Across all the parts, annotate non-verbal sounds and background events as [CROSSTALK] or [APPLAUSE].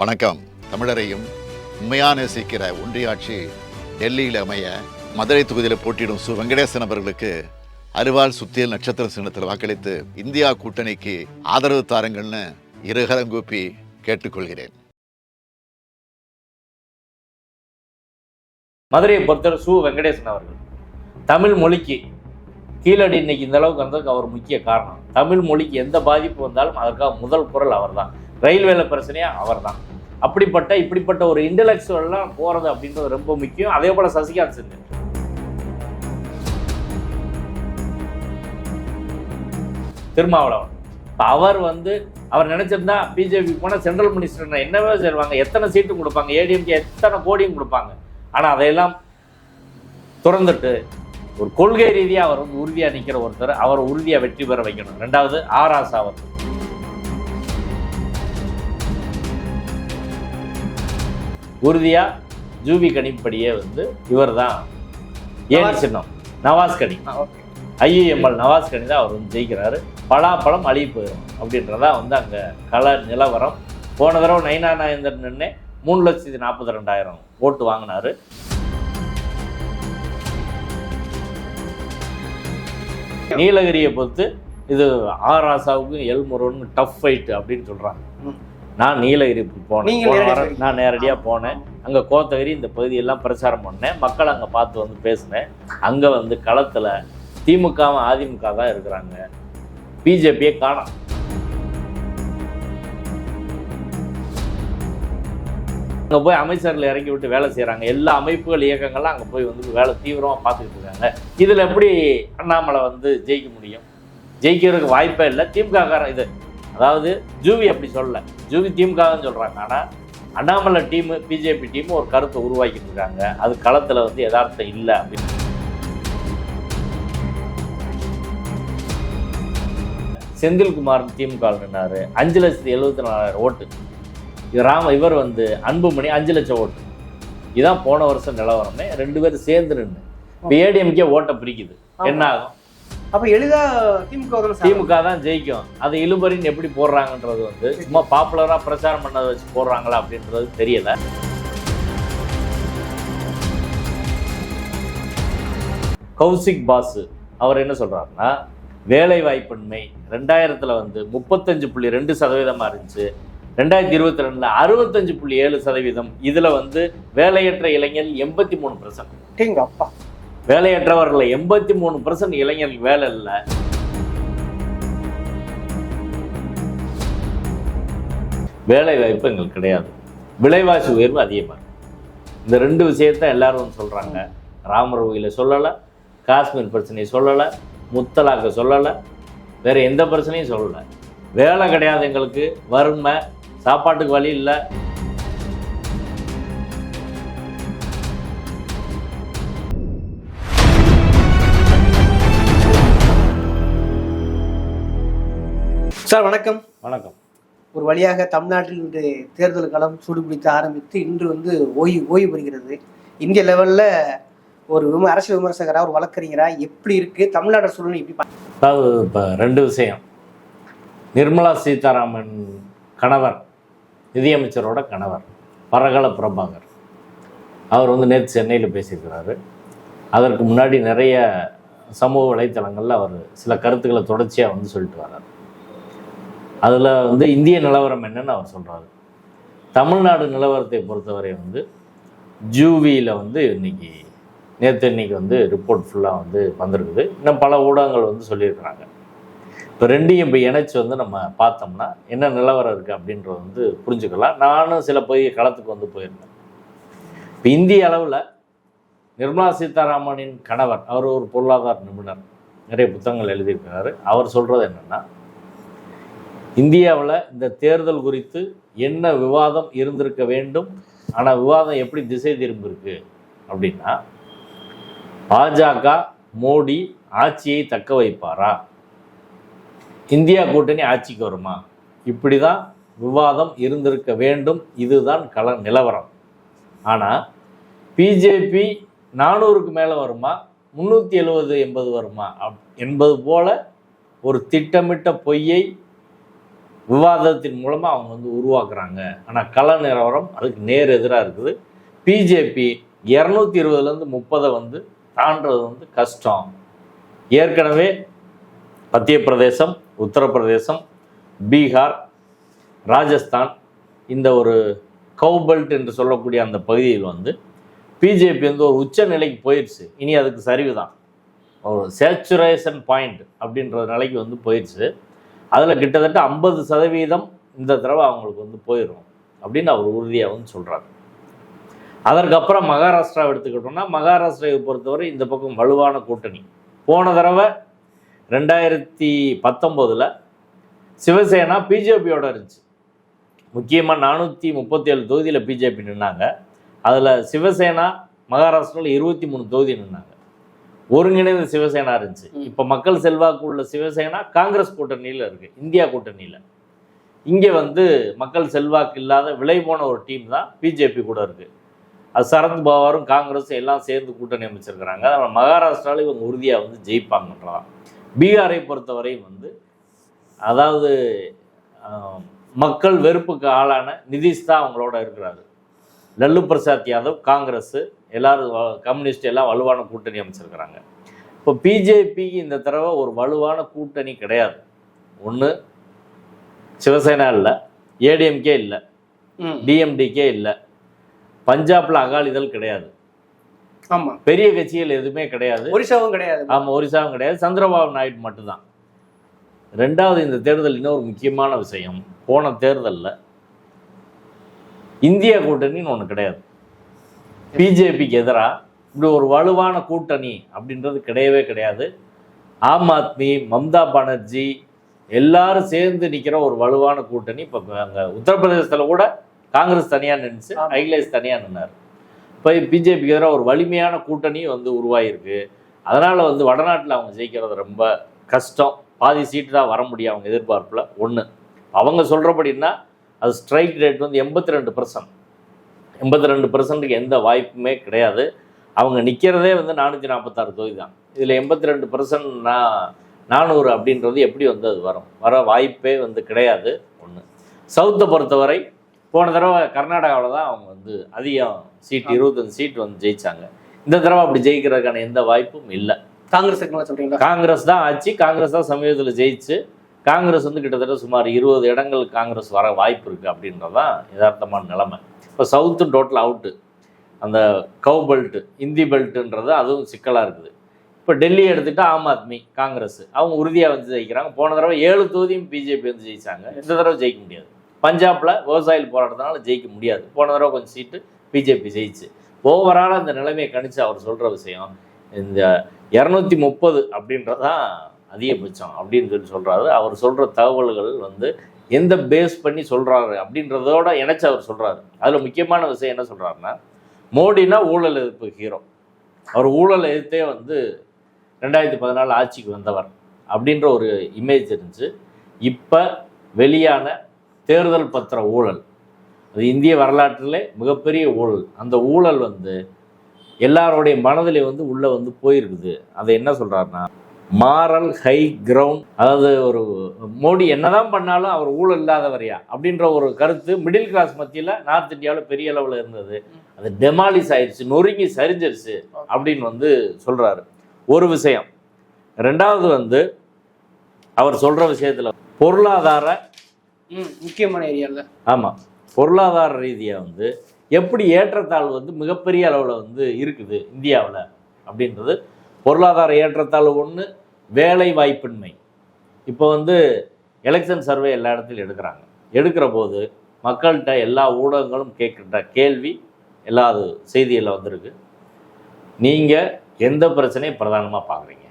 வணக்கம். தமிழரையும் உண்மையான நேசிக்கிற ஒன்றியாட்சி டெல்லியில் அமைய மதுரை தொகுதியில் போட்டியிடும் சு வெங்கடேசன் அவர்களுக்கு அருவாள் சுத்தியல் நட்சத்திர சின்னத்தில் வாக்களித்து இந்தியா கூட்டணிக்கு ஆதரவு தாருங்கள்னு இருகரம் கூப்பி கேட்டுக்கொள்கிறேன். மதுரையை பொறுத்தவரை சு வெங்கடேசன் அவர்கள் தமிழ் மொழிக்கு கீழடி இன்னைக்கு இந்த அளவுக்கு வந்ததுக்கு அவர் முக்கிய காரணம். தமிழ் மொழிக்கு எந்த பாதிப்பு வந்தாலும் அதற்காக முதல் குரல் அவர்தான். ரயில்வேல பிரச்சனையா? அவர்தான். அப்படிப்பட்ட இப்படிப்பட்ட ஒரு இன்டலெக்சுவல்லாம் போகிறது அப்படின்றது ரொம்ப முக்கியம். அதே போல சசிகாந்த் செந்தில் திருமாவளவன். அவர் வந்து அவர் நினைச்சிருந்தா பிஜேபி போனால் சென்ட்ரல் மினிஸ்டர் என்னவே செய்வாங்க. எத்தனை சீட்டும் கொடுப்பாங்க? ஏடிஎம்கே எத்தனை கோடியும் கொடுப்பாங்க? ஆனால் அதையெல்லாம் துறந்துட்டு ஒரு கொள்கை ரீதியாக அவர் வந்து உறுதியாக நிற்கிற ஒருத்தர். அவர் உறுதியாக வெற்றி பெற வைக்கணும். ரெண்டாவது ஆராசா அவர் உறுதியாக ஜூபி கணிப்படியே வந்து இவர் தான் ஏன். சின்னம் நவாஸ் கனி. ஐஏஎம்எல் நவாஸ் கனி தான் அவர் வந்து ஜெயிக்கிறாரு. பலாப்பழம் அழிவு போயிடும் அப்படின்றதா வந்து அங்கே கள நிலவரம். போன தடவை நைனா நாயந்தர் நின்று மூணு லட்சத்தி நாற்பத்தி ரெண்டாயிரம் ஓட்டு வாங்கினாரு. நீலகிரியை பொறுத்து இது ஆர் ஆசாவுக்கும் எல் முருகனுக்கும் டஃப் ஃபைட் அப்படின்னு சொல்கிறாங்க. நான் நீலகிரி போனேன். நான் நேரடியாக போனேன். அங்கே கோத்தகிரி இந்த பகுதியெல்லாம் பிரச்சாரம் பண்ணேன். மக்கள் அங்கே பார்த்து வந்து பேசினேன். அங்கே வந்து களத்தில் திமுகவும் அதிமுக தான் இருக்கிறாங்க. பிஜேபியை காணோம். அங்கே போய் அமைச்சர்கள் இறங்கி விட்டு வேலை செய்கிறாங்க எல்லா அமைப்புகள் இயக்கங்கள்லாம் அங்கே போய் வந்து வேலை தீவிரமாக பார்த்துக்கிட்டு இருக்காங்க. இதில் எப்படி அண்ணாமலை வந்து ஜெயிக்க முடியும்? ஜெயிக்கிறதுக்கு வாய்ப்பே இல்லை. திமுக காரன் இது அதாவது ஜூவி அப்படி சொல்லல. ஜூவி திமுக தான் சொல்கிறாங்க ஆனால் அண்ணாமலை டீமு பிஜேபி டீம் ஒரு கருத்தை உருவாக்கிட்டு இருக்காங்க. அது களத்தில் வந்து யதார்த்தம் இல்லை அப்படின்னு. செந்தில்குமார் திமுக நின்னாரு. அஞ்சு லட்சத்தி எழுபத்தி நாலாயிரம் ஓட்டு ராம இவர் வந்து அன்புமணி அஞ்சு லட்சம் ஓட்டு. இதான் போன வருஷம் நிலவரமே. ரெண்டு பேரும் சேர்ந்து நின்று இப்போ ஏடிஎம்கே ஓட்டை பிரிக்குது. என்ன ஆகும்? அப்ப எளிதா திமுக திமுக தான் ஜெயிக்கும். அது இழுபறின்னு எப்படி போடுறாங்கன்றது வந்து சும்மா பாப்புலரா பிரச்சாரம் பண்ணதை வச்சு போடுறாங்களா அப்படின்றது தெரியல. கௌசிக் பாசு அவர் என்ன சொல்றாருன்னா வேலை வாய்ப்பின்மை ரெண்டாயிரத்துல வந்து முப்பத்தஞ்சு புள்ளி ரெண்டு சதவீதமா இருந்துச்சு. ரெண்டாயிரத்தி இருபத்தி ரெண்டுல அறுபத்தஞ்சு புள்ளி ஏழு சதவீதம். இதுல வந்து வேலையற்ற இளைஞர் எண்பத்தி மூணு பர்சன்ட் அப்பா. வேலையற்றவர்கள் எண்பத்தி மூணு பர்சன்ட் இளைஞர்கள் வேலை இல்லை. வேலை வாய்ப்பு எங்களுக்கு கிடையாது. விலைவாசி உயர்வு அதிகமாக இந்த ரெண்டு விஷயத்த எல்லாரும் வந்து சொல்கிறாங்க ராமர் கோயிலை சொல்லலை காஷ்மீர் பிரச்சனையை சொல்லலை முத்தலாக்க சொல்லலை வேறு எந்த பிரச்சனையும் சொல்லலை. வேலை கிடையாது எங்களுக்கு. வறுமை சாப்பாட்டுக்கு வழி இல்லை. சார் வணக்கம். வணக்கம். ஒரு வழியாக தமிழ்நாட்டில் இன்று தேர்தல் களம் சூடுபிடித்து ஆரம்பித்து இன்று வந்து ஓய்வு ஓய்வு பெறுகிறது. இந்திய லெவல்ல ஒரு விம அரசியல் விமர்சகரா ஒரு வழக்கறிஞரா எப்படி இருக்கு? தமிழ்நாடு சூழ்நிலை எப்படி அதாவது இப்போ ரெண்டு விஷயம். நிர்மலா சீதாராமன் கணவர் நிதியமைச்சரோட கணவர் பரகல பிரபாகர். அவர் வந்து நேற்று சென்னையில் பேசியிருக்கிறாரு. அதற்கு முன்னாடி நிறைய சமூக வலைத்தளங்களில் அவர் சில கருத்துக்களை தொடர்ச்சியாக வந்து சொல்லிட்டு வர்றார். அதில் வந்து இந்திய நிலவரம் என்னன்னு அவர் சொல்கிறாரு தமிழ்நாடு நிலவரத்தை பொறுத்தவரை வந்து ஜூவியில் வந்து இன்னைக்கு நேற்று இன்றைக்கி வந்து ரிப்போர்ட் ஃபுல்லாக வந்து வந்திருக்குது. இன்னும் பல ஊடகங்கள் வந்து சொல்லியிருக்கிறாங்க. இப்போ ரெண்டையும் இப்போ இணைச்சி வந்து நம்ம பார்த்தோம்னா என்ன நிலவரம் இருக்குது அப்படின்றத வந்து புரிஞ்சுக்கலாம். நானும் சில போய் களத்துக்கு வந்து போயிருந்தேன். இப்போ இந்திய அளவில் நிர்மலா சீதாராமனின் கணவர் அவர் ஒரு பொருளாதார நிபுணர். நிறைய புத்தகங்கள் எழுதியிருக்கிறாரு. அவர் சொல்கிறது என்னென்னா இந்தியாவில் இந்த தேர்தல் குறித்து என்ன விவாதம் இருந்திருக்க வேண்டும்? ஆனால் விவாதம் எப்படி திசை திரும்பிருக்கு அப்படின்னா பாஜக மோடி ஆட்சியை தக்க வைப்பாரா? இந்தியா கூட்டணி ஆட்சிக்கு வருமா? இப்படி தான் விவாதம் இருந்திருக்க வேண்டும். இதுதான் கள நிலவரம். ஆனால் பிஜேபி நானூறுக்கு மேலே வருமா? முந்நூற்றி எழுபது எண்பது வருமா? அப் என்பது போல ஒரு திட்டமிட்ட பொய்யை விவாதத்தின் மூலமாக அவங்க வந்து உருவாக்குறாங்க. ஆனால் கள நிலவரம் அதுக்கு நேர் எதிராக இருக்குது. பிஜேபி இரநூத்தி இருபதுலேருந்து முப்பதை வந்து தாண்டுறது வந்து கஷ்டம். ஏற்கனவே மத்திய பிரதேசம் உத்தரப்பிரதேசம் பீகார் ராஜஸ்தான் இந்த ஒரு கவுபெல்ட் என்று சொல்லக்கூடிய அந்த பகுதியில் வந்து பிஜேபி வந்து ஒரு உச்ச நிலைக்கு போயிடுச்சு இனி அதுக்கு சரிவு தான் ஒரு சேச்சுரேஷன் பாயிண்ட் அப்படின்ற நிலைக்கு வந்து போயிடுச்சு அதில் கிட்டத்தட்ட ஐம்பது சதவீதம் இந்த தடவை அவங்களுக்கு வந்து போயிடும் அப்படின்னு அவர் உறுதியாக வந்து சொல்கிறார் அதற்கப்புறம் மகாராஷ்டிராவை எடுத்துக்கிட்டோம்னா மகாராஷ்டிராவை பொறுத்தவரை இந்த பக்கம் வலுவான கூட்டணி. போன தடவை ரெண்டாயிரத்தி பத்தொம்போதில் சிவசேனா பிஜேபியோட இருந்துச்சு. முக்கியமாக நானூற்றி முப்பத்தி ஏழு தொகுதியில் பிஜேபி நின்னாங்க. அதில் சிவசேனா மகாராஷ்டிராவில் இருபத்தி மூணு தொகுதி நின்னாங்க. ஒருங்கிணைந்த சிவசேனா இருந்துச்சு. இப்போ மக்கள் செல்வாக்கு உள்ள சிவசேனா காங்கிரஸ் கூட்டணியில் இருக்கு. இந்தியா கூட்டணியில். இங்கே வந்து மக்கள் செல்வாக்கு இல்லாத விலை போன ஒரு டீம் தான் பிஜேபி கூட இருக்கு. அது சரத் பவாரும் காங்கிரஸும் எல்லாம் சேர்ந்து கூட்டணி அமைச்சிருக்கிறாங்க. அதனால மகாராஷ்டிராவில் இவங்க உறுதியாக வந்து ஜெயிப்பாங்கன்றான் பீகாரை பொறுத்தவரையும் வந்து அதாவது மக்கள் வெறுப்புக்கு ஆளான நிதிஷ் தான் அவங்களோட இருக்கிறாரு. லல்லு பிரசாத் யாதவ் காங்கிரஸ் எல்லாரும் கம்யூனிஸ்ட் எல்லாம் வலுவான கூட்டணி அமைச்சிருக்கிறாங்க. இப்போ பிஜேபிக்கு இந்த தடவை ஒரு வலுவான கூட்டணி கிடையாது. ஒன்று சிவசேனா இல்லை ஏடிஎம்கே இல்லை ம். டிஎம்டிகே இல்லை பஞ்சாப்ல அகாலிதள் கிடையாது. ஆமா. பெரிய கட்சிகள் எதுவுமே கிடையாது. ஒரிசாவும் கிடையாது. ஆமாம் ஒரிசாவும் கிடையாது. சந்திரபாபு நாயுடு மட்டும்தான். ரெண்டாவது இந்த தேர்தல் இன்னொரு முக்கியமான விஷயம். போன தேர்தலில் இந்திய கூட்டணின்னு ஒன்று கிடையாது. பிஜேபிக்கு எதிராக இப்படி ஒரு வலுவான கூட்டணி அப்படின்றது கிடையவே கிடையாது. ஆம் ஆத்மி மம்தா பானர்ஜி எல்லாரும் சேர்ந்து நிற்கிற ஒரு வலுவான கூட்டணி. இப்போ அங்கே உத்தரப்பிரதேசத்தில் கூட காங்கிரஸ் தனியாக நின்றுச்சு. அகிலேஷ் தனியாக நின்னார். இப்போ பிஜேபிக்கு எதிராக ஒரு வலிமையான கூட்டணி வந்து உருவாகிருக்கு அதனால் வந்து வடநாட்டில் அவங்க ஜெயிக்கிறது ரொம்ப கஷ்டம். பாதி சீட்டு தான் வர முடியும் அவங்க எதிர்பார்ப்பில். ஒன்று அவங்க சொல்கிறபடின்னா அது ஸ்ட்ரைக் ரேட் வந்து எண்பத்தி ரெண்டு பர்சன்ட் எண்பத்தி ரெண்டு பர்சன்ட்டுக்கு எந்த வாய்ப்புமே கிடையாது. அவங்க நிற்கிறதே வந்து நானூற்றி நாற்பத்தாறு தொகுதி தான் இதில் எண்பத்தி ரெண்டு பர்சன்ட் நான் நானூறு அப்படின்றது எப்படி வந்து அது வரும்? வர வாய்ப்பே வந்து கிடையாது ஒன்று சவுத்தை பொறுத்தவரை போன தடவை கர்நாடகாவில் தான் அவங்க வந்து அதிகம் சீட் இருபத்தஞ்சு சீட் வந்து ஜெயிச்சாங்க. இந்த தடவை அப்படி ஜெயிக்கிறதுக்கான எந்த வாய்ப்பும் இல்லை. காங்கிரஸ் சொல்றீங்களா? காங்கிரஸ் தான் ஆச்சு காங்கிரஸ் தான் சமீபத்தில் ஜெயிச்சு காங்கிரஸ் வந்து கிட்டத்தட்ட சுமார் இருபது இடங்கள் காங்கிரஸ் வர வாய்ப்பு இருக்குது அப்படின்றதான் யதார்த்தமான நிலைமை. இப்போ சவுத்து டோட்டல் அவுட்டு அந்த கவு பெல்ட்டு இந்தி பெல்ட்டுன்றது அதுவும் சிக்கலாக இருக்குது. இப்போ டெல்லி எடுத்துக்கிட்டால் ஆம் ஆத்மி காங்கிரஸ். அவங்க உறுதியாக வந்து ஜெயிக்கிறாங்க. போன தடவை ஏழு தொகுதியும் பிஜேபி வந்து ஜெயிச்சாங்க. இந்த தடவை ஜெயிக்க முடியாது. பஞ்சாப்பில் விவசாயிகள் போராட்டத்தினால ஜெயிக்க முடியாது. போன தடவை கொஞ்சம் சீட்டு பிஜேபி ஜெயிச்சு. ஓவராலாக இந்த நிலைமையை கணிச்சு அவர் சொல்கிற விஷயம் இந்த இரநூத்தி முப்பது அப்படின்றதான் அதிகபட்சம் அப்படின்னு சொல்லி சொல்கிறாரு அவர் சொல்கிற தகவல்கள் வந்து எந்த பேஸ் பண்ணி சொல்கிறாரு அப்படின்றதோட இணைச்சு அவர் சொல்கிறாரு அதில் முக்கியமான விஷயம் என்ன சொல்கிறாருன்னா மோடினா ஊழல் எதிர்ப்பு ஹீரோ அவர் ஊழல் எதிர்த்தே வந்து ரெண்டாயிரத்தி பதினாலு ஆட்சிக்கு வந்தவர் அப்படின்ற ஒரு இமேஜ் இருந்துச்சு. இப்போ வெளியான தேர்தல் பத்திர ஊழல் அது இந்திய வரலாற்றிலே மிகப்பெரிய ஊழல். அந்த ஊழல் வந்து எல்லாருடைய மனதிலே வந்து உள்ளே வந்து போயிருக்குது. அதை என்ன சொல்கிறாருன்னா மாரல் ஹை கிரவுண்ட் அதாவது ஒரு மோடி என்னதான் பண்ணாலும் அவர் ஊழல் இல்லாதவரையா? அப்படின்ற ஒரு கருத்து மிடில் கிளாஸ் மத்தியில் நார்த் இந்தியாவில் பெரிய அளவில் இருந்தது. அது டெமாலிஸ் ஆயிடுச்சு நொறுங்கி சரிஞ்சிருச்சு அப்படின்னு வந்து சொல்கிறாரு ஒரு விஷயம். ரெண்டாவது வந்து அவர் சொல்கிற விஷயத்தில் பொருளாதார முக்கியமான ஏரியால. ஆமாம் பொருளாதார ரீதியாக வந்து எப்படி ஏற்றத்தாழ்வு வந்து மிகப்பெரிய அளவில் வந்து இருக்குது இந்தியாவில் அப்படின்றது பொருளாதார ஏற்றத்தாழ்வு ஒன்று வேலை வாய்ப்பின்மை. இப்போ வந்து எலெக்ஷன் சர்வே எல்லா இடத்துலையும் எடுக்கிறாங்க. எடுக்கிற போது மக்கள்கிட்ட எல்லா ஊடகங்களும் கேட்கின்ற கேள்வி எல்லா அது செய்தியில் வந்திருக்கு. நீங்கள் எந்த பிரச்சனையும் பிரதானமாக பார்க்குறீங்க?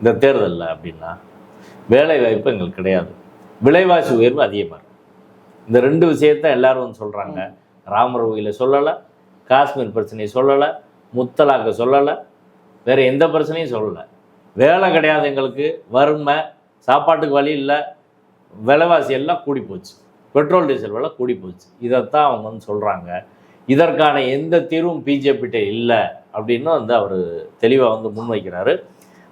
இந்த தேர்தலில் அப்படின்னா வேலை வாய்ப்பு எங்களுக்கு கிடையாது. விலைவாசி உயர்வு அதிகமாக இருக்கு. இந்த ரெண்டு விஷயத்த எல்லாரும் வந்து சொல்கிறாங்க ராமர் கோயிலை சொல்லலை காஷ்மீர் பிரச்சனையை சொல்லலை முத்தலாக்க சொல்லலை வேறு எந்த பிரச்சனையும் சொல்லலை. வேலை கிடையாது எங்களுக்கு வறுமை சாப்பாட்டுக்கு வழி இல்லை விலைவாசி எல்லாம் கூடி போச்சு. பெட்ரோல் டீசல் விலை கூடி போச்சு. இதைத்தான் அவங்க வந்து சொல்கிறாங்க இதற்கான எந்த தீர்வும் பிஜேபிகிட்ட இல்லை அப்படின்னு வந்து அவர் தெளிவாக வந்து முன்வைக்கிறாரு.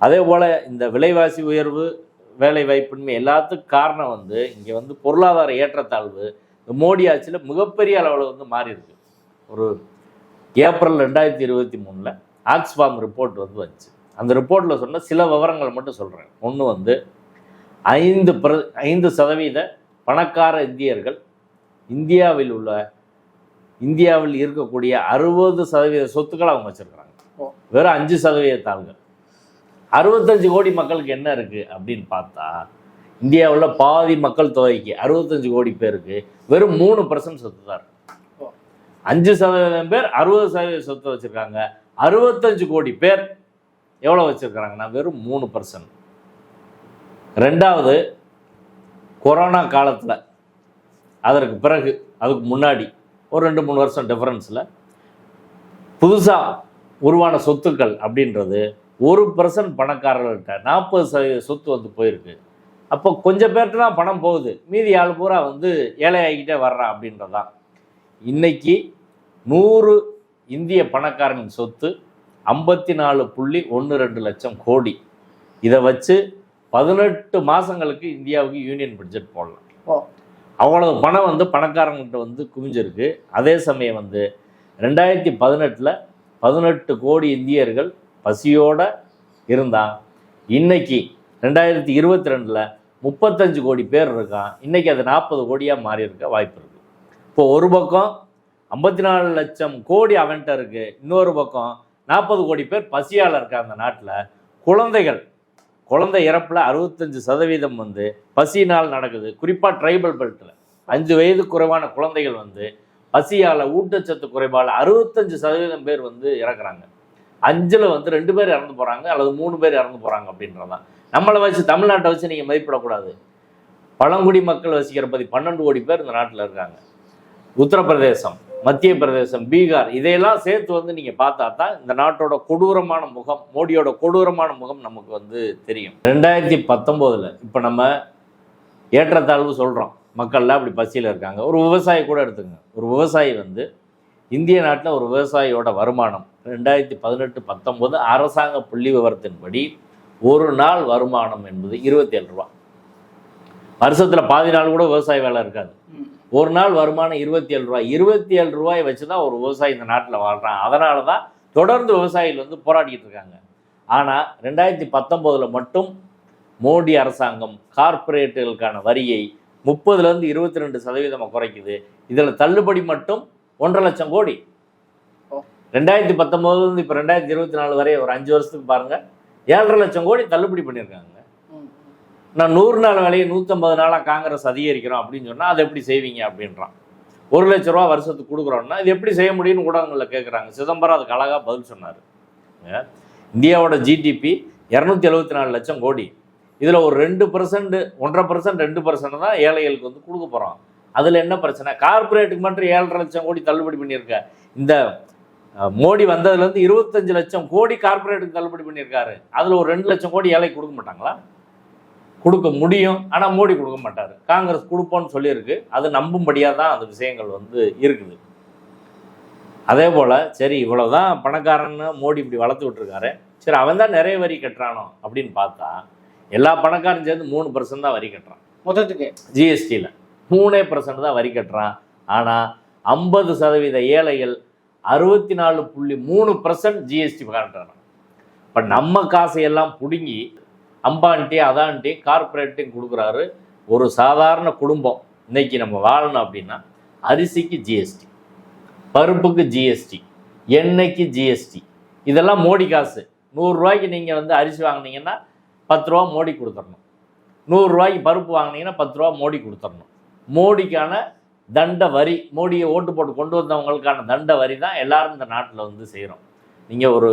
அதே போல் இந்த விலைவாசி உயர்வு வேலை வாய்ப்பின்மை எல்லாத்துக்கும் காரணம் வந்து இங்கே வந்து பொருளாதார ஏற்றத்தாழ்வு இந்த மோடி ஆட்சியில் மிகப்பெரிய அளவில் வந்து மாறி இருக்கு ஒரு ஏப்ரல் ரெண்டாயிரத்தி இருபத்தி மூணில் ஆக்ஸ்ஃபார்ம் ரிப்போர்ட் வந்து வந்துச்சு. அந்த ரிப்போர்ட்டில் சொன்ன சில விவரங்கள் மட்டும் சொல்கிறேன் ஒன்று வந்து ஐந்து பிர ஐந்து சதவீத பணக்கார இந்தியர்கள் இந்தியாவில் உள்ள இந்தியாவில் இருக்கக்கூடிய அறுபது சதவீத சொத்துக்களை அவங்க வச்சுருக்காங்க ஓ. வெறும் அஞ்சு சதவீத அறுபத்தஞ்சு கோடி மக்களுக்கு என்ன இருக்குது அப்படின்னு பார்த்தா இந்தியாவில் பாதி மக்கள் தொகைக்கு அறுபத்தஞ்சு கோடி பேருக்கு வெறும் மூணு பர்சன்ட் சொத்து தான். அஞ்சு சதவீதம் பேர் அறுபது சதவீத சொத்து வச்சுருக்காங்க. அறுபத்தஞ்சு கோடி பேர் எவ்வளோ வச்சுருக்கிறாங்கன்னா வெறும் மூணு பர்சன்ட் ரெண்டாவது கொரோனா காலத்தில் அதற்கு பிறகு அதுக்கு முன்னாடி ஒரு ரெண்டு மூணு வருஷம் டிஃப்ரென்ஸில் புதுசாக உருவான சொத்துக்கள் அப்படின்றது ஒரு பர்சன்ட் பணக்காரர்கள்ட்ட நாற்பது சதவீத சொத்து வந்து போயிருக்கு. அப்போ கொஞ்சம் பேர்கிட்ட தான் பணம் போகுது. மீதி ஆள் பூரா வந்து ஏழை ஆகிக்கிட்டே வர்றான் அப்படின்றதான் இன்னைக்கு நூறு இந்திய பணக்காரனின் சொத்து ஐம்பத்தி நாலு புள்ளி ஒன்று ரெண்டு லட்சம் கோடி. இதை வச்சு பதினெட்டு மாதங்களுக்கு இந்தியாவுக்கு யூனியன் பட்ஜெட் போடலாம். அவ்வளவு பணம் வந்து பணக்காரங்கள்ட்ட வந்து குவிஞ்சிருக்கு. அதே சமயம் வந்து ரெண்டாயிரத்தி பதினெட்டில் பதினெட்டு கோடி இந்தியர்கள் பசியோட இருந்தான் இன்னைக்கு ரெண்டாயிரத்தி இருபத்தி ரெண்டில் முப்பத்தஞ்சு கோடி பேர் இருக்கான். இன்னைக்கு அது நாற்பது கோடியாக மாறி இருக்க வாய்ப்பு இருக்குது இப்போ ஒரு பக்கம் ஐம்பத்தி நாலு லட்சம் கோடி அவன்கிட்ட இருக்கு. இன்னொரு பக்கம் நாற்பது கோடி பேர் பசியால் இருக்க அந்த நாட்டில். குழந்தைகள் குழந்தை இறப்பில் அறுபத்தஞ்சு சதவீதம் வந்து பசியினால் நடக்குது. குறிப்பாக ட்ரைபல் பெல்ட்டில் அஞ்சு வயது குறைவான குழந்தைகள் வந்து பசியால் ஊட்டச்சத்து குறைபால் அறுபத்தஞ்சு சதவீதம் பேர் வந்து இறக்குறாங்க. அஞ்சில் வந்து ரெண்டு பேர் இறந்து போகிறாங்க அல்லது மூணு பேர் இறந்து போகிறாங்க அப்படின்றதான். நம்மளை வச்சு தமிழ்நாட்டை வச்சு நீங்கள் மதிப்பிடக்கூடாது. பழங்குடி மக்கள் வசிக்கிற பதி பன்னெண்டு கோடி பேர் இந்த நாட்டில் இருக்காங்க. உத்தரப்பிரதேசம். மத்திய பிரதேசம் பீகார் இதையெல்லாம் சேர்த்து வந்து நீங்கள் பார்த்தா தான் இந்த நாட்டோட கொடூரமான முகம் மோடியோட கொடூரமான முகம் நமக்கு வந்து தெரியும். ரெண்டாயிரத்தி பத்தொம்போதில் இப்போ நம்ம ஏற்றத்தாழ்வு சொல்கிறோம் மக்கள்லாம் அப்படி பசியில் இருக்காங்க. ஒரு விவசாயி கூட எடுத்துங்க ஒரு விவசாயி வந்து இந்திய நாட்டில் ஒரு விவசாயியோட வருமானம் ரெண்டாயிரத்தி பதினெட்டு பத்தொம்போது அரசாங்க புள்ளி விவரத்தின்படி ஒரு நாள் வருமானம் என்பது இருபத்தேழு ரூபா. வருஷத்தில் பாதி நாள் கூட விவசாய வேலை இருக்காது. ஒரு நாள் வருமானம் இருபத்தி ஏழு ரூபாய். இருபத்தி ஏழு ரூபாய் வச்சு தான் ஒரு விவசாயி இந்த நாட்டில் வாழ்கிறான் அதனால தான் தொடர்ந்து விவசாயிகள் வந்து போராடிட்டு இருக்காங்க. ஆனால் ரெண்டாயிரத்தி பத்தொம்போதில் மட்டும் மோடி அரசாங்கம் கார்ப்பரேட்டுகளுக்கான வரியை முப்பதுலேருந்து இருபத்தி ரெண்டு சதவீதமாக குறைக்குது. இதில் தள்ளுபடி மட்டும் ஒன்றரை லட்சம் கோடி. ரெண்டாயிரத்தி பத்தொம்போதுலேருந்து இப்போ ரெண்டாயிரத்தி இருபத்தி நாலு வரை ஒரு அஞ்சு வருஷத்துக்கு பாருங்கள் ஏழரை லட்சம் கோடி தள்ளுபடி பண்ணியிருக்காங்க. நான் நூறு நாள் வேலையை நூற்றம்பது நாளாக காங்கிரஸ் அதிகரிக்கிறோம் அப்படின்னு சொன்னால் அதை எப்படி செய்வீங்க? அப்படின்றான். ஒரு லட்ச ரூபா வருஷத்துக்கு கொடுக்குறோன்னா இது எப்படி செய்ய முடியும்னு ஊடகங்களில் கேட்குறாங்க சிதம்பரம் அதுக்கு அழகாக பதில் சொன்னார். இந்தியாவோட ஜிடிபி இரநூத்தி எழுபத்தி நாலு லட்சம் கோடி. இதில் ஒரு ரெண்டு பர்சன்ட் ஒன்றரை பர்சன்ட் ரெண்டு பர்சன்ட் தான் ஏழைகளுக்கு வந்து கொடுக்க போகிறோம் அதில் என்ன பிரச்சனை? கார்ப்பரேட்டுக்கு மட்டும் ஏழரை லட்சம் கோடி தள்ளுபடி பண்ணியிருக்க. இந்த மோடி வந்ததுலேருந்து இருபத்தஞ்சு லட்சம் கோடி கார்ப்பரேட்டுக்கு தள்ளுபடி பண்ணியிருக்காரு. அதில் ஒரு ரெண்டு லட்சம் கோடி ஏழை கொடுக்க மாட்டாங்களா? கொடுக்க முடியும் ஆனால் மோடி கொடுக்க மாட்டார். காங்கிரஸ் கொடுப்போன்னு சொல்லியிருக்கு. அது நம்பும்படியாக தான் அந்த விஷயங்கள் வந்து இருக்குது. அதே போல் சரி இவ்வளவுதான் பணக்காரன்னு மோடி இப்படி வளர்த்து விட்டுருக்காரு. சரி அவன் தான் நிறைய வரி கட்டுறானோ அப்படின்னு பார்த்தா எல்லா பணக்காரன் சேர்ந்து மூணு பர்சன்ட் தான் வரி கட்டுறான். மொத்தத்துக்கு? ஜிஎஸ்டியில் மூணே பர்சன்ட் தான் வரி கட்டுறான். ஆனால் ஐம்பது சதவீத ஏழைகள் அறுபத்தி நாலு புள்ளி மூணு பர்சன்ட் ஜிஎஸ்டி கட்டுறான் இப்போ நம்ம காசையெல்லாம் பிடுங்கி அம்பான்ட்டி அதான்ட்டி கார்ப்பரேட்டையும் கொடுக்குறாரு. ஒரு சாதாரண குடும்பம். இன்னைக்கு நம்ம வாழணும் அப்படின்னா அரிசிக்கு ஜிஎஸ்டி பருப்புக்கு ஜிஎஸ்டி எண்ணெய்க்கு ஜிஎஸ்டி இதெல்லாம் மோடி காசு. நூறுரூவாய்க்கு நீங்கள் வந்து அரிசி வாங்குனீங்கன்னா பத்து ரூபா மோடி கொடுத்துடணும் நூறுரூவாய்க்கு பருப்பு வாங்கினீங்கன்னா பத்து ரூபா மோடி கொடுத்துடணும் மோடிக்கான தண்ட வரி மோடியை ஓட்டு போட்டு கொண்டு வந்தவங்களுக்கான தண்ட வரி தான் எல்லாரும் இந்த நாட்டில் வந்து செய்கிறோம் நீங்கள் ஒரு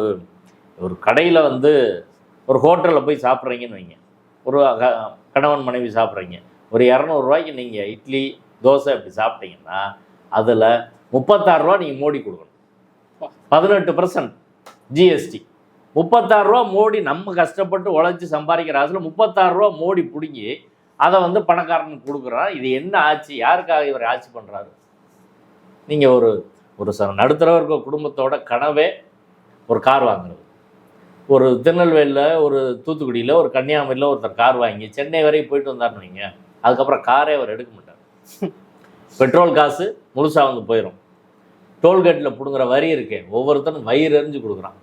ஒரு கடையில் வந்து ஒரு ஹோட்டலில் போய் சாப்பிட்றீங்கன்னு வைங்க. ஒரு க- கணவன் மனைவி சாப்பிட்றீங்க. ஒரு இரநூறுவாய்க்கு நீங்கள் இட்லி தோசை அப்படி சாப்பிட்டீங்கன்னா அதில் முப்பத்தாறுரூவா நீங்கள் மோடி கொடுக்கணும். பதினெட்டு பர்சன்ட் ஜிஎஸ்டி முப்பத்தாறு ரூபா மோடி நம்ம கஷ்டப்பட்டு உழைச்சி சம்பாதிக்கிற அதில் முப்பத்தாறு ரூபா மோடி பிடுங்கி அதை வந்து பணக்காரனுக்கு கொடுக்குறான். இது என்ன ஆட்சி? யாருக்காக இவர் ஆட்சி பண்ணுறாரு நீங்கள் ஒரு ஒரு ச நடுத்தர இருக்க குடும்பத்தோட கனவே ஒரு கார் வாங்குறது. ஒரு திருநெல்வேலியில் ஒரு தூத்துக்குடியில் ஒரு கன்னியாகுமரியில் ஒருத்தர் கார் வாங்கி சென்னை வரைக்கும் போயிட்டு வந்தாருன்னு வைங்க. அதுக்கப்புறம் காரே அவர் எடுக்க மாட்டார். [LAUGHS] பெட்ரோல் காசு முழுசாக வந்து போயிடும் டோல்கேட்டில் பிடுங்குற வரி இருக்கே ஒவ்வொருத்தரும் வயிறு எறிஞ்சு கொடுக்குறான்.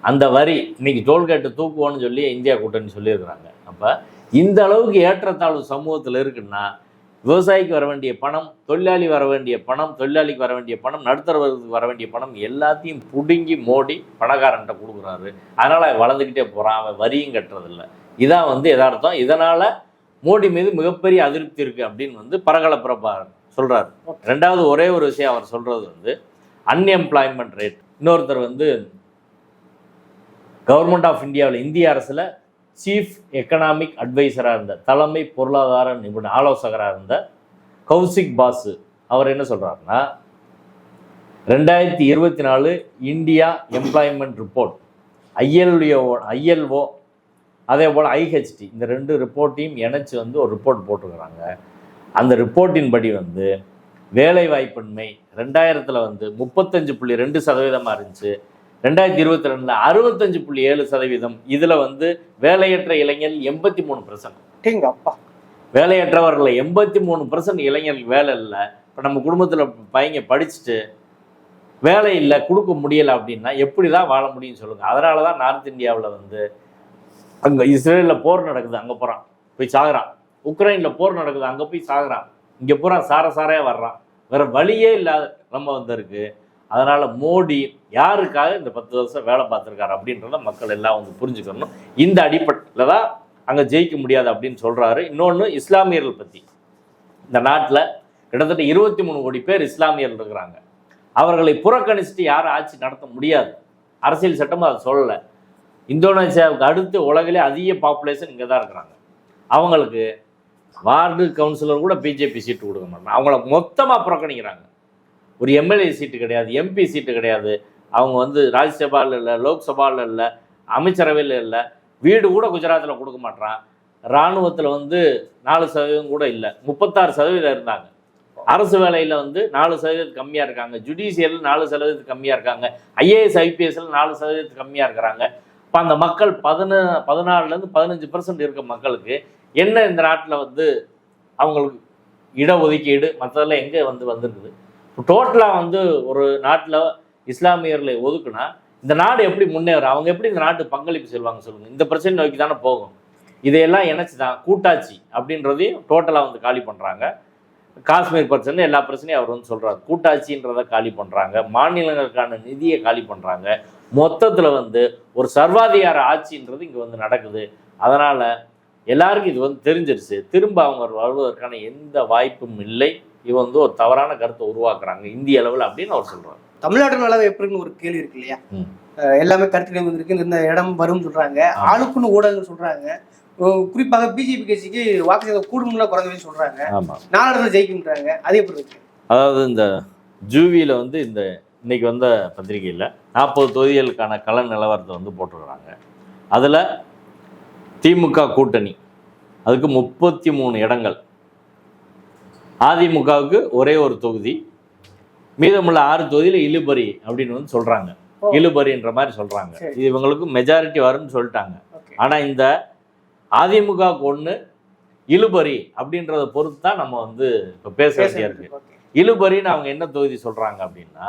அந்த வரி இன்னைக்கு டோல்கேட்டு தூக்குவோன்னு சொல்லி இந்தியா கூட்டணி சொல்லியிருக்கிறாங்க. அப்போ இந்த அளவுக்கு ஏற்றத்தாழ்வு சமூகத்தில் இருக்குன்னா விவசாயிக்கு வர வேண்டிய பணம் தொழிலாளி வர வேண்டிய பணம் தொழிலாளிக்கு வர வேண்டிய பணம் நடுத்தர வர்க்கத்துக்கு வர வேண்டிய பணம் எல்லாத்தையும் பிடுங்கி மோடி பணக்காரன்ட்ட கொடுக்குறாரு. அதனால் அவன் வளர்ந்துக்கிட்டே போகிறான் அவன் வரியும் கட்டுறதில்ல. இதான் வந்து எதார்த்தம் இதனால் மோடி மீது மிகப்பெரிய அதிருப்தி இருக்குது அப்படின்னு வந்து பரகல பிரபாகர் சொல்கிறார் ரெண்டாவது ஒரே ஒரு விஷயம் அவர் சொல்கிறது வந்து அன்எம்ப்ளாய்மெண்ட் ரேட் இன்னொருத்தர் வந்து கவர்மெண்ட் ஆஃப் இந்தியாவில் இந்திய அரசில் சீஃப் எக்கனாமிக் அட்வைசராக இருந்த தலைமை பொருளாதார நிபுணர் ஆலோசகராக இருந்த கௌசிக் பாசு அவர் என்ன சொல்கிறாருன்னா ரெண்டாயிரத்தி இருபத்தி நாலு India employment report ILO ILO அதே போல் ஐஹெச்டி இந்த ரெண்டு ரிப்போர்ட்டையும் இணைச்சி வந்து ஒரு ரிப்போர்ட் போட்டிருக்கிறாங்க. அந்த ரிப்போர்ட்டின் படி வந்து வேலைவாய்ப்பின்மை ரெண்டாயிரத்தில் வந்து முப்பத்தஞ்சு புள்ளி ரெண்டு சதவீதமாக இருந்துச்சு. ரெண்டாயிரத்தி இருபத்தி ரெண்டில் அறுபத்தஞ்சு புள்ளி ஏழு சதவீதம் இதில் வந்து வேலையற்ற இளைஞர் எண்பத்தி மூணு பர்சன்ட் அப்பா. வேலையற்றவர்கள் எண்பத்தி மூணு பர்சன்ட் இளைஞர்களுக்கு வேலை இல்லை. இப்போ நம்ம குடும்பத்தில் பையங்க படிச்சுட்டு வேலை இல்லை கொடுக்க முடியலை அப்படின்னா எப்படி தான் வாழ முடியும்னு சொல்லுங்கள் அதனால தான் நார்த் இந்தியாவில் வந்து அங்கே இஸ்ரேலில் போர் நடக்குது அங்கே போகிறான் போய் சாகுறான். உக்ரைனில் போர் நடக்குது அங்கே போய் சாகுறான். இங்கே பூரா சார சாரையாக வர்றான். வேற வழியே இல்லாத நம்ம வந்திருக்கு. அதனால் மோடி யாருக்காக இந்த பத்து வருஷம் வேலை பார்த்துருக்காரு அப்படின்றத மக்கள் எல்லாம் வந்து புரிஞ்சுக்கணும். இந்த அடிப்படையில் தான் அங்கே ஜெயிக்க முடியாது அப்படின்னு சொல்கிறாரு இன்னொன்று இஸ்லாமியர்கள் பற்றி இந்த நாட்டில் கிட்டத்தட்ட இருபத்தி மூணு கோடி பேர் இஸ்லாமியர்கள் இருக்கிறாங்க. அவர்களை புறக்கணிச்சுட்டு யாரும் ஆட்சி நடத்த முடியாது. அரசியல் சட்டமும் அதை சொல்லலை. இந்தோனேசியாவுக்கு அடுத்து உலகிலே அதிக பாப்புலேஷன் இங்கே தான் இருக்கிறாங்க. அவங்களுக்கு வார்டு கவுன்சிலர் கூட பிஜேபி சீட்டு கொடுக்க மாட்டாங்க. அவங்கள மொத்தமாக புறக்கணிக்கிறாங்க. ஒரு எம்எல்ஏ சீட்டு கிடையாது எம்பி சீட்டு கிடையாது. அவங்க வந்து ராஜ்யசபாவில் இல்லை லோக்சபாவில் இல்லை அமைச்சரவையில் இல்லை வீடு கூட குஜராத்தில் கொடுக்க மாட்டேறான் இராணுவத்தில் வந்து நாலு சதவீதம் கூட இல்லை முப்பத்தாறு சதவீதம் இருந்தாங்க. அரசு வேலையில் வந்து நாலு சதவீதம் கம்மியாக இருக்காங்க. ஜுடிஷியல் நாலு சதவீதத்துக்கு கம்மியாக இருக்காங்க. ஐஏஎஸ் ஐபிஎஸ்ல நாலு சதவீதத்துக்கு கம்மியாக இருக்கிறாங்க. இப்போ அந்த மக்கள் பதின பதினாலுலேருந்து பதினஞ்சு பர்சன்ட் இருக்க மக்களுக்கு என்ன இந்த நாட்டில் வந்து அவங்களுக்கு இடஒதுக்கீடு மற்றதெல்லாம் எங்கே வந்து வந்திருக்குது? டோட்டலாக வந்து ஒரு நாட்டில் இஸ்லாமியர்களை ஒதுக்குனா இந்த நாடு எப்படி முன்னேறும்? அவங்க எப்படி இந்த நாட்டு பங்களிப்பு செல்வாங்க சொல்லுங்கள் இந்த பிரச்சனை நோக்கி தானே போகும். இதையெல்லாம் இணைச்சி தான் கூட்டாட்சி அப்படின்றதையும் டோட்டலாக வந்து காலி பண்ணுறாங்க காஷ்மீர் பிரச்சனை எல்லா பிரச்சனையும் அவர் வந்து சொல்கிறார் கூட்டாட்சின்றதை காலி பண்ணுறாங்க மாநிலங்களுக்கான நிதியை காலி பண்ணுறாங்க மொத்தத்தில் வந்து ஒரு சர்வாதிகார ஆட்சின்றது இங்கே வந்து நடக்குது. அதனால் எல்லாருக்கும் இது வந்து தெரிஞ்சிருச்சு. திரும்ப அவங்க வருவதற்கான எந்த வாய்ப்பும் இல்லை. இது வந்து ஒரு தவறான கருத்தை உருவாக்குறாங்க. இந்திய அளவில் அப்படின்னு அவர் சொல்றாரு. தமிழ்நாட்டு நிலவு எப்படின்னு ஒரு கேள்வி இருக்கு இல்லையா? எல்லாமே கருத்து வந்திருக்கு இந்த இடம் வரும் சொல்றாங்க. ஆளுக்குன்னு ஊடகங்கள் சொல்றாங்க. குறிப்பாக பிஜேபி கட்சிக்கு வாக்கு சதவீதம் கூடும்ல குறைஞ்சவே சொல்றாங்க. ஆமாம் நாலாயிரத்துல ஜெயிக்கும்ன்றாங்க. அது எப்படி இருக்கு? அதாவது இந்த ஜூவியில் வந்து இந்த இன்னைக்கு வந்த பத்திரிகையில் நாற்பது தொகுதிகளுக்கான கள நிலவரத்தை வந்து போட்டிருக்கிறாங்க. அதில் திமுக கூட்டணி. அதுக்கு முப்பத்தி மூணு இடங்கள். அதிமுகவுக்கு ஒரே ஒரு தொகுதி மீதமுள்ள ஆறு தொகுதியில் இழுபறி அப்படின்னு வந்து சொல்கிறாங்க ஓ. இழுபறின்ற மாதிரி சொல்கிறாங்க சரி. இது இவங்களுக்கு மெஜாரிட்டி வரும்னு சொல்லிட்டாங்க. ஆனால் இந்த அதிமுகவுக்கு ஒன்று இழுபறி அப்படின்றத பொறுத்து தான் நம்ம வந்து இப்போ பேச வேண்டியா இருக்கு. இழுபறின்னு அவங்க என்ன தொகுதி சொல்றாங்க அப்படின்னா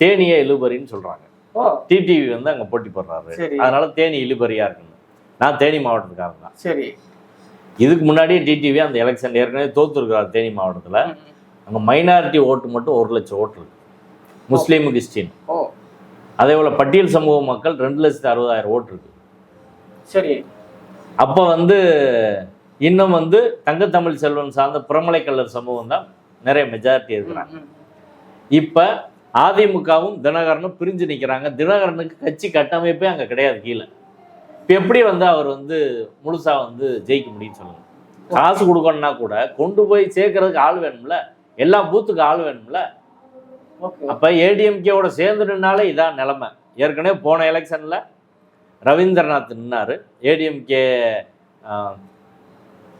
தேனியை இழுபறின்னு சொல்றாங்க. ஓ. டிடிவி வந்து அங்க போட்டி போடுறாரு. அதனால தேனி இழுபறியா இருக்குன்னு நான் தேனி மாவட்டத்துக்காரன் தான். சரி. இதுக்கு முன்னாடியே டிடிவி அந்த எலெக்ஷன் ஏற்கனவே தோத்துருக்காரு தேனி மாவட்டத்துல. அங்க மைனாரிட்டி ஓட்டு மட்டும் ஒரு லட்சம் ஓட்டு இருக்கு. Muslim Christian. அதே போல பட்டியல் சமூக மக்கள் ரெண்டு லட்சத்தி அறுபதாயிரம் ஓட்டு இருக்கு. சரி. அப்போ வந்து இன்னும் வந்து தங்கத்தமிழ் செல்வன் சார்ந்த புறமலை கல்லர் சமூகம் தான் நிறைய மெஜாரிட்டி இருக்கிறாங்க. இப்ப அதிமுகவும் தினகரனும் பிரிஞ்சு நிக்கிறாங்க. தினகரனுக்கு கட்சி கட்டமைப்பே அங்க கிடையாது கீழே. இப்ப எப்படி வந்து அவர் வந்து முழுசா வந்து ஜெயிக்க முடியும்னு சொல்லுங்க. காசு கொடுக்கணும்னா கூட கொண்டு போய் சேர்க்கறதுக்கு ஆள் வேணும்ல. எல்லா பூத்துக்கு ஆள் வேணும்ல. அப்ப ஏடிஎம்கேவோட சேர்ந்து நின்னாலே இதான் நிலைமை. ஏற்கனவே போன எலெக்ஷன்ல ரவீந்திரநாத் நின்னாரு. ஏடிஎம்கே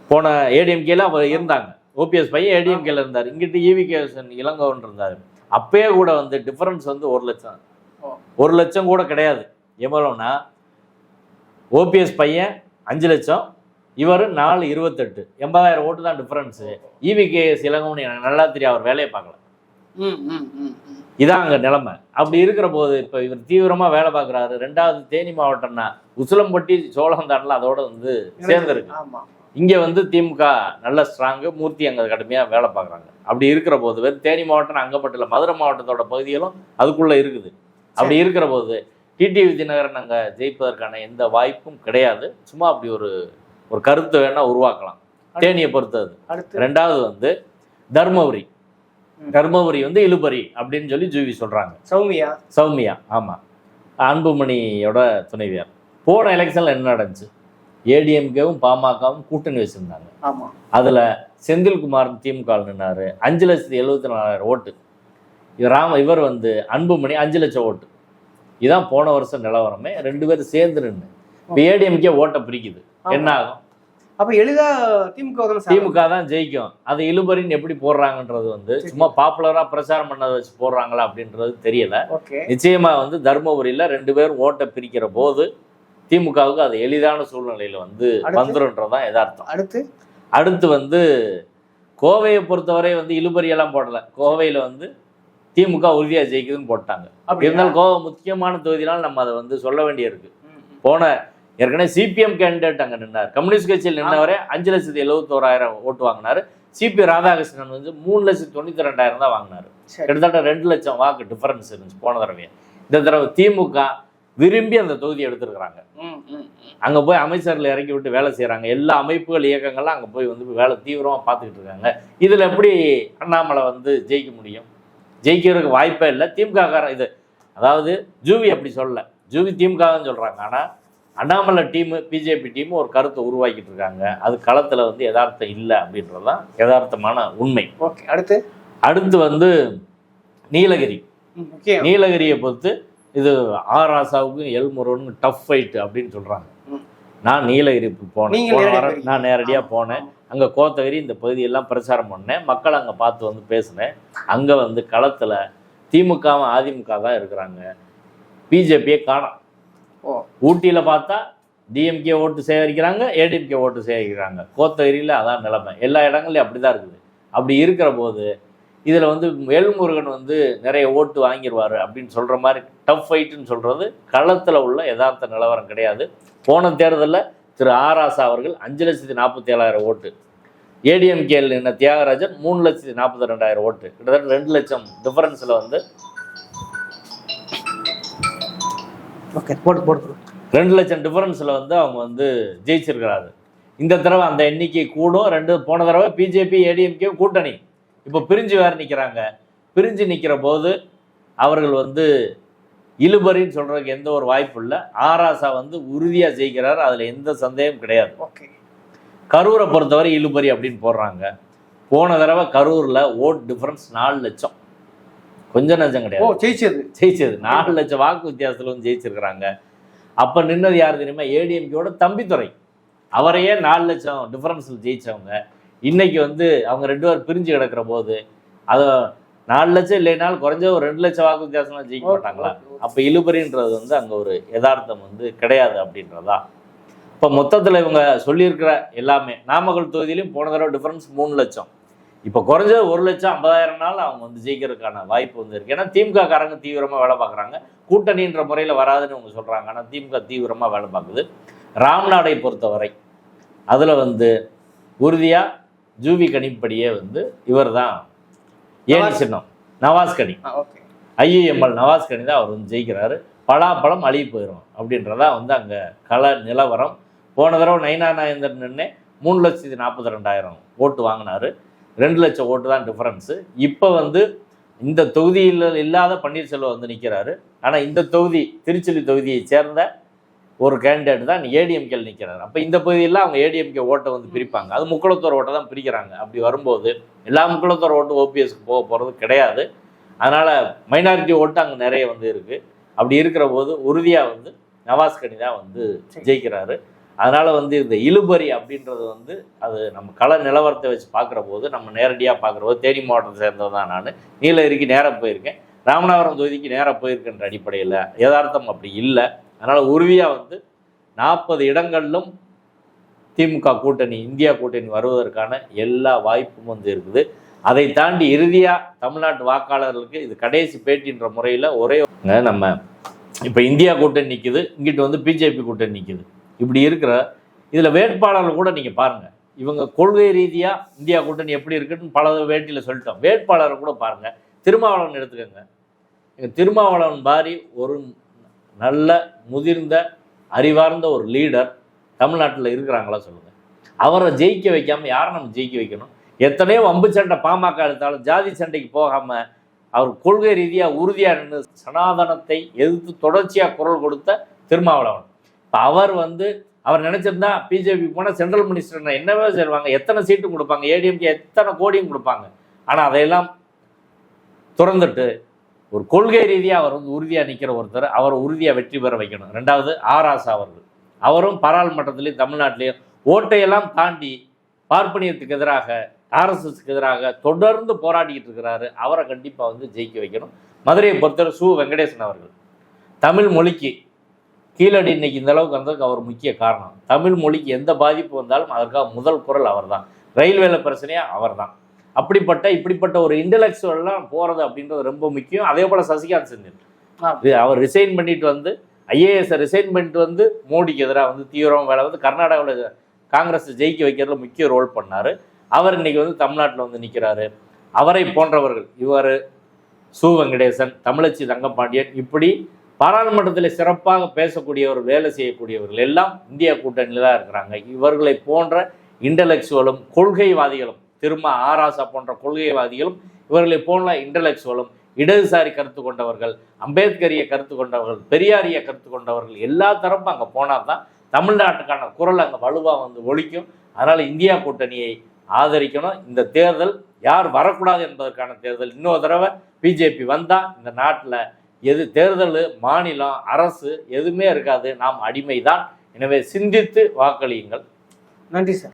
போன ஏடிஎம்கேல அவர் இருந்தாங்க. ஓபிஎஸ் பையன் ஏடிஎம்கேல இருந்தார். இங்கிட்டு இவிகே இளங்கோவன் இருந்தார். அப்பயே கூட வந்து டிஃபரன்ஸ் வந்து ஒரு லட்சம். ஒரு லட்சம் கூட கிடையாது. எவ்வளோன்னா ஓபிஎஸ் பையன் அஞ்சு லட்சம் இவர் நாலு இருபத்தெட்டு. எண்பதாயிரம் ஓட்டு தான் டிஃப்ரென்ஸு இவிகே இளங்கோவன் எனக்கு நல்லா தெரியும் அவர் வேலையை பார்க்கல. இதான் அங்கே நிலைமை. அப்படி இருக்கிற போது இப்போ இவர் தீவிரமாக வேலை பார்க்குறாரு. ரெண்டாவது தேனி மாவட்டம்னா உசிலம்பட்டி சோழந்தான்லாம் அதோட வந்து சேர்ந்துருக்கு. இங்கே வந்து திமுக நல்ல ஸ்ட்ராங்கு மூர்த்தி அங்கே கடுமையாக வேலை பார்க்குறாங்க. அப்படி இருக்கிற போது வெறும் தேனி மாவட்டம் அங்கப்பட்டில் மதுரை மாவட்டத்தோட பகுதிகளும் அதுக்குள்ளே இருக்குது. அப்படி இருக்கிற போது டிடி விஜயநகரன் அங்கே ஜெயிப்பதற்கான எந்த வாய்ப்பும் கிடையாது. சும்மா அப்படி ஒரு ஒரு கருத்தை வேணால் உருவாக்கலாம். தேனியை பொறுத்தது. அடுத்து ரெண்டாவது வந்து தர்மபுரி. தர்மபுரி வந்து இழுபறி அப்படின்னு சொல்லி ஜூவி சொல்கிறாங்க சௌமியா. சௌமியா ஆமாம் அன்புமணியோட துணைவியார். போன எலெக்ஷனில் என்ன நடந்துச்சு? ஏடிஎம்கேவும் பாமகவும் கூட்டணி வச்சுருந்தாங்க. ஆமா. அதில் செந்தில்குமார் திமுக நின்னாரு. அஞ்சு லட்சத்தி எழுபத்தி நாலாயிரம் ஓட்டு. இவர் ராம இவர் வந்து அன்புமணி அஞ்சு லட்சம் ஓட்டு. இதான் போன வருஷம் நிலவரமே. ரெண்டு பேரும் சேர்ந்து நின்று இப்போ ஏடிஎம்கே ஓட்டை பிரிக்குது. என்ன ஆகும்? அப்ப எளிதா திமுக திமுக தான் ஜெயிக்கும். அது இழுபறின்னு எப்படி போடுறாங்கன்றது வந்து சும்மா பாப்புலரா பிரச்சாரம் பண்ணதை வச்சு போடுறாங்களா அப்படின்றது தெரியல. நிச்சயமா வந்து தருமபுரியில ரெண்டு பேரும் ஓட்டை பிரிக்கிற போது திமுகவுக்கு அது எளிதான சூழ்நிலையில வந்து? வந்துருன்றதான் யதார்த்தம். அடுத்து? அடுத்து வந்து கோவையை பொறுத்தவரை வந்து இழுபறியெல்லாம் போடல. கோவையில வந்து திமுக உறுதியா ஜெயிக்குதுன்னு போட்டாங்க. அப்படியா? இருந்தாலும் கோவை முக்கியமான தொகுதினால நம்ம அதை வந்து சொல்ல வேண்டியிருக்கு. போன ஏற்கனவே சிபிஎம் கேண்டிடேட் அங்கே நின்னார். கம்யூனிஸ்ட் கட்சியில் நின்னவரே அஞ்சு லட்சத்தி எழுபத்தோராயிரம் ஓட்டு வாங்கினாரு. சிபி ராதாகிருஷ்ணன் வந்து மூணு லட்சத்தி தொண்ணூத்தி ரெண்டாயிரம் தான் வாங்கினாரு. கிட்டத்தட்ட ரெண்டு லட்சம் வாக்கு டிஃபரன்ஸ் இருந்துச்சு போன தடவை இந்த தடவை திமுக விரும்பி அந்த தொகுதி எடுத்திருக்கிறாங்க. அங்கே போய் அமைச்சர்கள் இறக்கி விட்டு வேலை செய்கிறாங்க எல்லா அமைப்புகள் இயக்கங்கள்லாம் அங்கே போய் வந்து வேலை தீவிரமாக பார்த்துக்கிட்டு இருக்காங்க. இதில் எப்படி அண்ணாமலை வந்து ஜெயிக்க முடியும்? ஜெயிக்கிறதுக்கு வாய்ப்பே இல்லை. திமுக இது அதாவது ஜூவி அப்படி சொல்லல. ஜூவி திமுக தான் சொல்கிறாங்க ஆனால் அண்ணாமலை டீமு பிஜேபி டீம் ஒரு கருத்தை உருவாக்கிட்டு இருக்காங்க. அது களத்தில் வந்து யதார்த்தம் இல்லை அப்படின்றது தான் யதார்த்தமான உண்மை. ஓகே அடுத்து? அடுத்து வந்து நீலகிரி. நீலகிரியை பொறுத்து இது ஆர் ராசாவுக்கும் எல் முருகனுக்கும் டஃப் ஃபைட் அப்படின்னு சொல்கிறாங்க. நான் நீலகிரி போனேன். நான் நேரடியாக போனேன். அங்கே கோத்தகிரி இந்த பகுதியெல்லாம் பிரச்சாரம் பண்ணேன். மக்கள் அங்கே பார்த்து வந்து பேசினேன். அங்கே வந்து களத்தில் திமுகவும் அதிமுக தான் இருக்கிறாங்க. பிஜேபியை காணோம். ஊட்டியில் பார்த்தா டிஎம்கே ஓட்டு சேகரிக்கிறாங்க ஏடிஎம்கே ஓட்டு சேகரிக்கிறாங்க. கோத்தகிரியில் அதான் நிலைமை. எல்லா இடங்கள்லையும் அப்படி தான் இருக்குது. அப்படி இருக்கிற போது இதில் வந்து வேல்முருகன் வந்து நிறைய ஓட்டு வாங்கிடுவார் அப்படின்னு சொல்கிற மாதிரி டஃப் ஃபைட்டுன்னு சொல்கிறது களத்தில் உள்ள யதார்த்த நிலவரம் கிடையாது. போன தேர்தலில் திரு ஆராசா அவர்கள் அஞ்சு லட்சத்தி நாற்பத்தி ஏழாயிரம் ஓட்டு. ஏடிஎம்கேல நின்ன தியாகராஜன் மூணு லட்சத்தி நாற்பத்தி ரெண்டாயிரம் ஓட்டு. கிட்டத்தட்ட ரெண்டு லட்சம் டிஃபரன்ஸில் வந்து ஓகே போட்டு போட்டு ரெண்டு லட்சம் டிஃபரன்ஸில் வந்து அவங்க வந்து ஜெயிச்சிருக்கிறாரு இந்த தடவை அந்த எண்ணிக்கை கூடும். ரெண்டு போன தடவை பிஜேபி ஏடிஎம்கே கூட்டணி. இப்போ பிரிஞ்சு வேறு நிற்கிறாங்க பிரிஞ்சு நிற்கிற போது அவர்கள் வந்து இழுபறின்னு சொல்கிறதுக்கு எந்த ஒரு வாய்ப்பு இல்லை. ஆராசா வந்து உறுதியாக ஜெயிக்கிறார். அதில் எந்த சந்தேகம் கிடையாது. ஓகே. கரூரை பொறுத்தவரை இழுபறி அப்படின்னு போடுறாங்க. போன தடவை கரூரில் ஓட் டிஃபரன்ஸ் நாலு லட்சம். கொஞ்சம் ஓ கிடையாது. ஜெயிச்சது. ஜெயிச்சது. நாலு லட்சம் வாக்கு வித்தியாசத்தில் வந்து ஜெயிச்சிருக்கிறாங்க. அப்போ நின்னது யார் தெரியுமா? ஏடிஎம்கேவோட தம்பித்துறை. அவரையே நாலு லட்சம் டிஃபரன்ஸில் ஜெயிச்சவங்க. இன்னைக்கு வந்து அவங்க ரெண்டு பேரும் பிரிஞ்சு கிடக்கிற போது அதை நாலு லட்சம் இல்லைனாலும் குறைஞ்ச ஒரு ரெண்டு லட்சம் வாக்கு வித்தியாசம்லாம் ஜெயிக்க மாட்டாங்களா? அப்போ இழுபறின்றது வந்து அங்கே ஒரு யதார்த்தம் வந்து கிடையாது அப்படின்றதா? இப்போ மொத்தத்தில் இவங்க சொல்லியிருக்கிற எல்லாமே நாமக்கல் தொகுதியிலையும் போன தடவை டிஃபரன்ஸ் மூணு லட்சம். இப்போ குறைஞ்சது ஒரு லட்சம் ஐம்பதாயிரம் நாள் அவங்க வந்து ஜெயிக்கிறதுக்கான வாய்ப்பு வந்து இருக்கு. ஏன்னா திமுக காரங்க தீவிரமாக வேலை பார்க்குறாங்க. கூட்டணின்ற முறையில் வராதுன்னு அவங்க சொல்கிறாங்க ஆனால் திமுக தீவிரமாக வேலை பார்க்குது. ராம்நாடை பொறுத்தவரை அதில் வந்து உறுதியாக ஜூவி கணிப்படியே வந்து இவர் தான் ஏன். சின்னம் நவாஸ் கனி ஆ ஓகே. ஐயுஎம்எல் நவாஸ் கனி தான் அவர் வந்து ஜெயிக்கிறாரு. பலாப்பழம் அழுகி போயிடும் அப்படின்றதா வந்து அங்கே கள நிலவரம். போன தடவை நைனா நாயந்தர் நின்று மூணு லட்சத்தி நாற்பத்தி ரெண்டாயிரம் ஓட்டு வாங்கினாரு. ரெண்டு லட்சம் ஓட்டு தான் டிஃபரன்ஸு இப்போ வந்து இந்த தொகுதியில் இல்லாத பன்னீர்செல்வம் வந்து நிற்கிறாரு ஆனால் இந்த தொகுதி திருச்சுழி தொகுதியை சேர்ந்த ஒரு கேண்டிடேட் தான் ஏடிஎம்கேல நிற்கிறாரு அப்போ இந்த பகுதியில் அவங்க ஏடிஎம்கே ஓட்டை வந்து பிரிப்பாங்க. அது முக்குளத்தோர் ஓட்டை தான் பிரிக்கிறாங்க. அப்படி வரும்போது எல்லா முக்குளத்தோர் ஓட்டு ஓபிஎஸ்க்கு போக போகிறது கிடையாது. அதனால் மைனாரிட்டி ஓட்டு அங்கே நிறைய வந்து இருக்குது அப்படி இருக்கிற போது உறுதியாக வந்து நவாஸ் கனி தான் வந்து ஜெயிக்கிறாரு. அதனால் வந்து இந்த இழுபறி அப்படின்றது வந்து அது நம்ம கள நிலவரத்தை வச்சு பார்க்குற போது நம்ம நேரடியாக பார்க்குற போது தேனி மாவட்டத்தை சேர்ந்தது தான் நான். நீலகிரிக்கு நேராக போயிருக்கேன். ராமநாதபுரம் தொகுதிக்கு நேராக போயிருக்கின்ற அடிப்படையில். யதார்த்தம் அப்படி இல்லை. அதனால் உறுதியாக வந்து நாற்பது இடங்களிலும் திமுக கூட்டணி இந்தியா கூட்டணி வருவதற்கான எல்லா வாய்ப்பும் வந்து இருக்குது. அதை தாண்டி இறுதியாக தமிழ்நாட்டு வாக்காளர்களுக்கு இது கடைசி பேட்டின்ற முறையில் ஒரே நம்ம இப்போ இந்தியா கூட்டணி நிற்குது இங்கிட்டு வந்து பிஜேபி கூட்டணி நிற்குது இப்படி இருக்கிற இதில் வேட்பாளர்கள் கூட நீங்கள் பாருங்கள் இவங்க கொள்கை ரீதியாக இந்தியா கூட்டணி எப்படி இருக்குன்னு பல வேட்டியில் சொல்லிட்டோம். வேட்பாளரை கூட பாருங்கள் திருமாவளவன் எடுத்துக்கோங்க. எங்க திருமாவளவன் பாரி ஒரு நல்ல முதிர்ந்த அறிவார்ந்த ஒரு லீடர் தமிழ்நாட்டில் இருக்கிறாங்களா சொல்லுங்கள் அவரை ஜெயிக்க வைக்காமல் யாரை நம்ம ஜெயிக்க வைக்கணும்? எத்தனையோ வம்பு சண்டை பாமக எடுத்தாலும் ஜாதி சண்டைக்கு போகாமல் அவர் கொள்கை ரீதியாக உறுதியாக நின்று சனாதனத்தை எதிர்த்து தொடர்ச்சியாக குரல் கொடுத்த திருமாவளவன். இப்போ அவர் வந்து அவர் நினச்சிருந்தா பிஜேபி போனால் சென்ட்ரல் மினிஸ்டர் என்னவே செய்வாங்க. எத்தனை சீட்டும் கொடுப்பாங்க. ஏடிஎம்கே எத்தனை கோடியும் கொடுப்பாங்க. ஆனால் அதையெல்லாம் திறந்துட்டு ஒரு கொள்கை ரீதியாக அவர் வந்து உறுதியாக நிற்கிற ஒருத்தர் அவரை உறுதியாக வெற்றி பெற வைக்கணும். ரெண்டாவது ஆராசா அவர்கள். அவரும் பாராளுமன்றத்திலையும் தமிழ்நாட்டிலையும் ஓட்டையெல்லாம் தாண்டி பார்ப்பனியத்துக்கு எதிராக ஆர்எஸ்எஸ்க்கு எதிராக தொடர்ந்து போராடிக்கிட்டு இருக்கிறாரு. அவரை கண்டிப்பாக வந்து ஜெயிக்க வைக்கணும். மதுரையை பொறுத்தவரை சு. வெங்கடேசன் அவர்கள். தமிழ் மொழிக்கு கீழடி இன்னைக்கு இந்த அளவுக்கு வந்ததுக்கு அவர் முக்கிய காரணம். தமிழ் மொழிக்கு எந்த பாதிப்பு வந்தாலும் அதற்காக முதல் குரல் அவர் தான் ரயில்வேல பிரச்சனையாக அவர்தான். அப்படிப்பட்ட இப்படிப்பட்ட ஒரு இன்டலெக்சுவல்லாம் போகிறது அப்படின்றது ரொம்ப முக்கியம். அதே போல் சசிகாந்த் செந்தில். அவர் ரிசைன் பண்ணிட்டு வந்து ஐஏஎஸ் ரிசைன் பண்ணிட்டு வந்து மோடிக்கு எதிராக வந்து தீவிரம் வேலை வந்து கர்நாடகாவில் காங்கிரஸ் ஜெயிக்க வைக்கிறதுல முக்கிய ரோல் பண்ணார். அவர் இன்னைக்கு வந்து தமிழ்நாட்டில் வந்து நிற்கிறாரு அவரை போன்றவர்கள் இவர் சு. வெங்கடேசன் தமிழச்சி தங்கப்பாண்டியன் இப்படி பாராளுமன்றத்தில் சிறப்பாக பேசக்கூடியவர் வேலை செய்யக்கூடியவர்கள் எல்லாம் இந்தியா கூட்டணியில் தான் இருக்கிறாங்க. இவர்களை போன்ற இன்டலெக்சுவலும் கொள்கைவாதிகளும் திரும்ப ஆராசா போன்ற கொள்கைவாதிகளும் இவர்களை போன்ற இன்டலெக்சுவலும் இடதுசாரி கருத்து கொண்டவர்கள் அம்பேத்கரிய கருத்து கொண்டவர்கள் பெரியாரிய கருத்து கொண்டவர்கள் எல்லா தரப்பும் அங்கே போனால் தான் தமிழ்நாட்டுக்கான குரல் அங்கே வலுவாக வந்து ஒழிக்கும். அதனால் இந்தியா கூட்டணியை ஆதரிக்கணும். இந்த தேர்தல் யார் வரக்கூடாது என்பதற்கான தேர்தல். இன்னொரு தடவை பிஜேபி வந்தால் இந்த நாட்டில் எது தேர்தல் மாநிலம் அரசு எதுவுமே இருக்காது. நாம் அடிமைதான். எனவே சிந்தித்து வாக்களியுங்கள். நன்றி சார்.